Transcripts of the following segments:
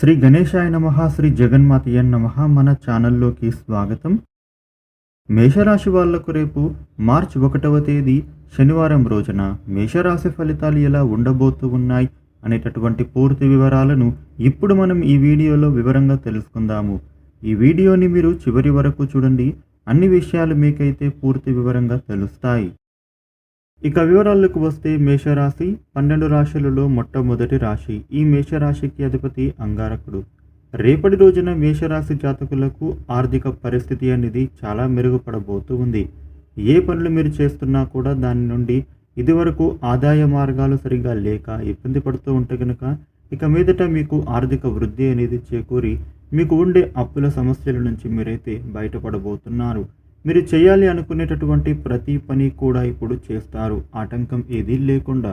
శ్రీ గణేశాయ నమ శ్రీ జగన్మాతయ్య నమ మన ఛానల్లోకి స్వాగతం. మేషరాశి వాళ్ళకు రేపు మార్చ్ ఒకటవ తేదీ శనివారం రోజున మేషరాశి ఫలితాలు ఎలా ఉండబోతూ ఉన్నాయి అనేటటువంటి పూర్తి వివరాలను ఇప్పుడు మనం ఈ వీడియోలో వివరంగా తెలుసుకుందాము. ఈ వీడియోని మీరు చివరి వరకు చూడండి. అన్ని విషయాలు మీకైతే పూర్తి వివరంగా తెలుస్తాయి. ఇక వివరాలకు వస్తే మేషరాశి పన్నెండు రాశులలో మొట్టమొదటి రాశి. ఈ మేషరాశికి అధిపతి అంగారకుడు. రేపటి రోజున మేషరాశి జాతకులకు ఆర్థిక పరిస్థితి అనేది చాలా మెరుగుపడబోతూ ఉంది. ఏ పనులు మీరు చేస్తున్నా కూడా దాని నుండి ఇదివరకు ఆదాయ మార్గాలు సరిగా లేక ఇబ్బంది పడుతూ ఉంటే కనుక ఇక మీదట మీకు ఆర్థిక వృద్ధి అనేది చేకూరి మీకు ఉండే అప్పుల సమస్యల నుంచి మీరైతే బయటపడబోతున్నారు. మీరు చేయాలి అనుకునేటటువంటి ప్రతి పని కూడా ఇప్పుడు చేస్తారు. ఆటంకం ఏదీ లేకుండా.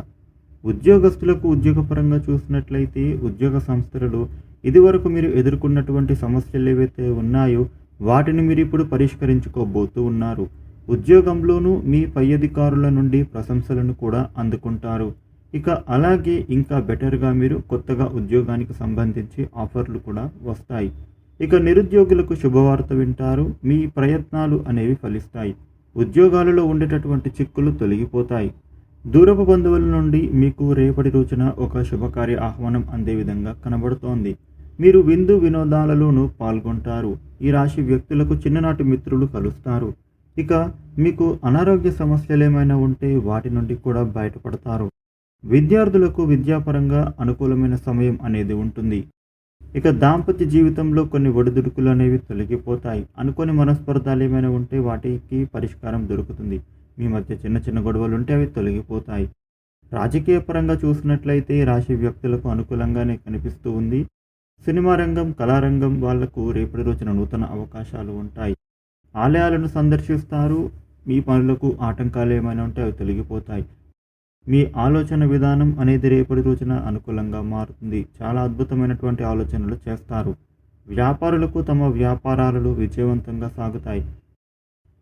ఉద్యోగస్తులకు ఉద్యోగపరంగా చూసినట్లయితే ఉద్యోగ సంస్థలలో ఇదివరకు మీరు ఎదుర్కొన్నటువంటి సమస్యలు ఏవైతే ఉన్నాయో వాటిని మీరు ఇప్పుడు పరిష్కరించుకోబోతూ ఉన్నారు. ఉద్యోగంలోనూ మీ పై అధికారుల నుండి ప్రశంసలను కూడా అందుకుంటారు. ఇక అలాగే ఇంకా బెటర్గా మీరు కొత్తగా ఉద్యోగానికి సంబంధించి ఆఫర్లు కూడా వస్తాయి. ఇక నిరుద్యోగులకు శుభవార్త వింటారు. మీ ప్రయత్నాలు అనేవి ఫలిస్తాయి. ఉద్యోగాలలో ఉండేటటువంటి చిక్కులు తొలగిపోతాయి. దూరపు బంధువుల నుండి మీకు రేపటి రోజున ఒక శుభకార్య ఆహ్వానం అందే విధంగా కనబడుతోంది. మీరు విందు వినోదాలలోనూ పాల్గొంటారు. ఈ రాశి వ్యక్తులకు చిన్ననాటి మిత్రులు కలుస్తారు. ఇక మీకు అనారోగ్య సమస్యలు ఏమైనా ఉంటే వాటి నుండి కూడా బయటపడతారు. విద్యార్థులకు విద్యాపరంగా అనుకూలమైన సమయం అనేది ఉంటుంది. ఇక దాంపత్య జీవితంలో కొన్ని ఒడిదుడుకులు అనేవి తొలగిపోతాయి. అనుకోని మనస్పర్ధాలు ఏమైనా ఉంటే వాటికి పరిష్కారం దొరుకుతుంది. మీ మధ్య చిన్న చిన్న గొడవలు ఉంటే అవి తొలగిపోతాయి. రాజకీయ పరంగా చూసినట్లయితే రాశి వ్యక్తులకు అనుకూలంగానే కనిపిస్తూ ఉంది. సినిమా రంగం కళారంగం వాళ్ళకు రేపటి రోజున నూతన అవకాశాలు ఉంటాయి. ఆలయాలను సందర్శిస్తారు. మీ పనులకు ఆటంకాలు ఏమైనా ఉంటే అవి తొలగిపోతాయి. మీ ఆలోచన విధానం అనేది రేపటి రోజున అనుకూలంగా మారుతుంది. చాలా అద్భుతమైనటువంటి ఆలోచనలు చేస్తారు. వ్యాపారులకు తమ వ్యాపారాలు విజయవంతంగా సాగుతాయి.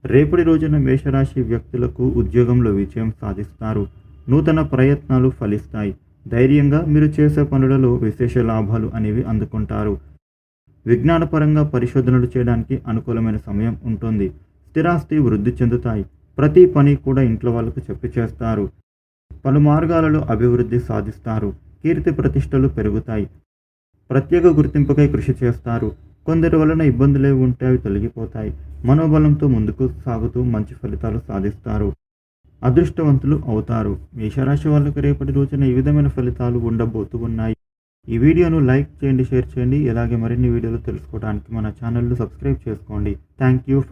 రేపటి రోజున మేషరాశి వ్యక్తులకు ఉద్యోగంలో విజయం సాధిస్తారు. నూతన ప్రయత్నాలు ఫలిస్తాయి. ధైర్యంగా మీరు చేసే పనులలో విశేష లాభాలు అనేవి అందుకుంటారు. విజ్ఞానపరంగా పరిశోధనలు చేయడానికి అనుకూలమైన సమయం ఉంటుంది. స్థిరాస్తి వృద్ధి చెందుతాయి. ప్రతి పని కూడా ఇంట్లో వాళ్ళకు చెప్పి చేస్తారు. పలు మార్గాలలో అభివృద్ధి సాధిస్తారు. కీర్తి ప్రతిష్టలు పెరుగుతాయి. ప్రత్యేక గుర్తింపుకై కృషి చేస్తారు. కొందరి వలన ఇబ్బందులే ఉంటే అవి తొలగిపోతాయి. మనోబలంతో ముందుకు సాగుతూ మంచి ఫలితాలు సాధిస్తారు. అదృష్టవంతులు అవుతారు. మేషరాశి వాళ్ళకు రేపటి రోజున ఈ విధమైన ఫలితాలు ఉండబోతూ ఉన్నాయి. ఈ వీడియోను లైక్ చేయండి షేర్ చేయండి. ఇలాగే మరిన్ని వీడియోలు తెలుసుకోవడానికి మన ఛానల్ను సబ్స్క్రైబ్ చేసుకోండి. Thank you for